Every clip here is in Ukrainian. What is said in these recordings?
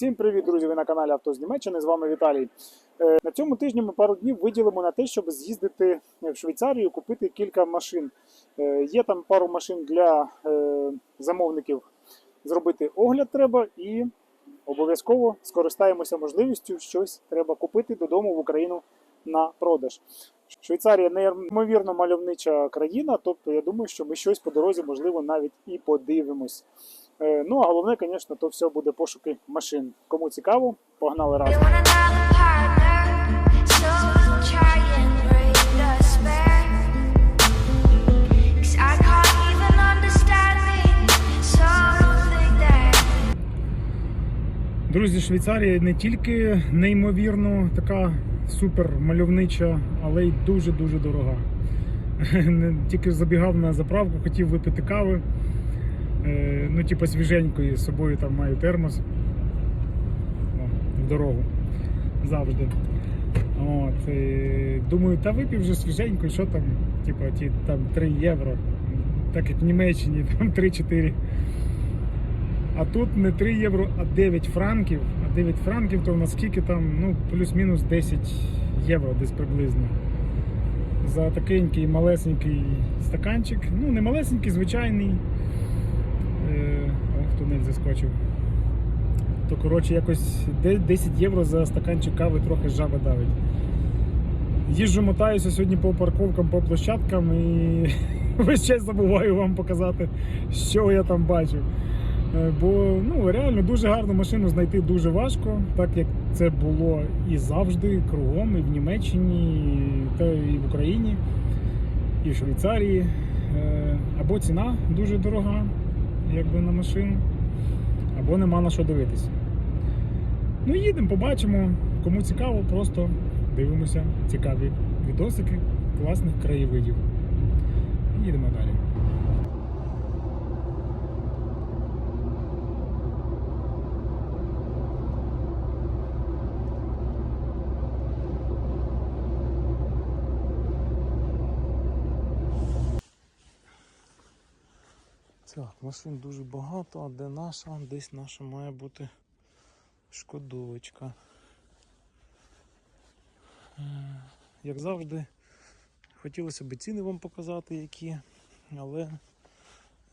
Всім привіт, друзі! Ви на каналі Авто з Німеччини. З вами Віталій. Е, На цьому тижні ми пару днів виділимо на те, щоб з'їздити в Швейцарію купити кілька машин. Е, Є там пару машин для е, замовників. Зробити огляд треба і обов'язково скористаємося можливістю щось треба купити додому в Україну на продаж. Швейцарія неймовірно мальовнича країна, тобто я думаю, що ми щось по дорозі, можливо, навіть і подивимось. Е, Ну а головне, звісно, то все буде пошуки машин. Кому цікаво, погнали разом. Друзі, Швейцарія не тільки неймовірно така супер мальовнича, але й дуже-дуже дорога. Тільки забігав на заправку, хотів випити кави. Е, Ну, типу свіженької, з собою там маю термос. В дорогу. Завжди. От, і думаю, та випів вже свіженько, що там, типу, ті там 3 євро. Так як в Німеччині, там 3-4. А тут не 3 євро, а 9 франків. А 9 франків то в нас скільки там, ну, плюс-мінус 10 євро десь приблизно. За такенький малесенький стаканчик. Ну, не малесенький, звичайний. Заскочив. То коротше якось 10 євро за стаканчик кави трохи жаба давить. Їжджу, мотаюся сьогодні по парковкам, по площадкам і весь час забуваю вам показати, що я там бачу. Е, Бо ну, реально дуже гарну машину знайти дуже важко, так як це було і завжди кругом, і в Німеччині, та і в Україні, і в Швейцарії. Е, Або ціна дуже дорога, якби на машину, або нема на що дивитися. Ну, їдемо, побачимо. Кому цікаво, просто дивимося цікаві відосики класних краєвидів. Їдемо далі. Так, машин дуже багато, а де наша? Десь наша має бути шкодовочка. Е, Як завжди, хотілося б ціни вам показати, які, але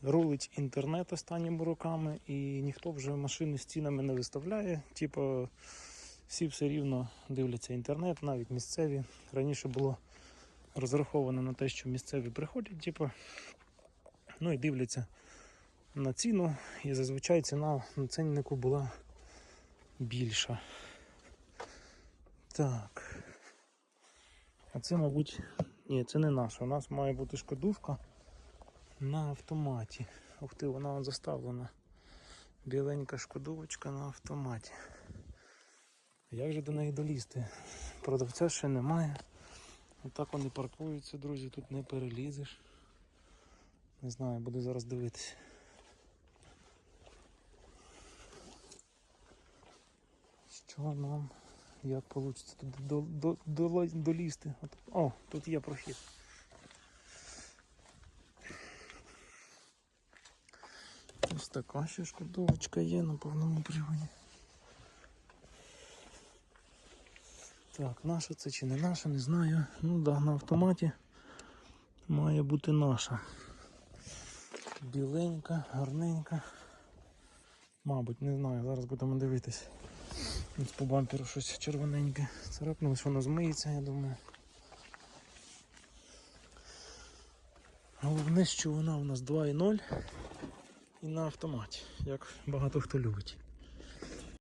рулить інтернет останніми роками і ніхто вже машини з цінами не виставляє. Типу, всі все рівно дивляться інтернет, навіть місцеві. Раніше було розраховано на те, що місцеві приходять, типу, ну і дивляться на ціну, і зазвичай ціна на ціннику була більша. Так. А це, мабуть, ні, це не наша. У нас має бути шкодувка на автоматі. Ух ти, вона заставлена. Біленька шкодувочка на автоматі. Як же до неї долізти? Продавця ще немає. Отак вони паркуються, друзі, тут не перелізеш. Не знаю, буду зараз дивитися. Що нам, як вийде туди до, до, до, долізти? От, о, тут є прохід. Ось така ще шкодовочка є на повному приводі. Так, наша це чи не наша, не знаю. Ну да, на автоматі має бути наша. Біленька, гарненька. Мабуть, не знаю, зараз будемо дивитись. Ось по бамперу щось червоненьке. Царапнулось, воно змиється, я думаю. Головне, що вона у нас 2.0 і на автоматі, як багато хто любить.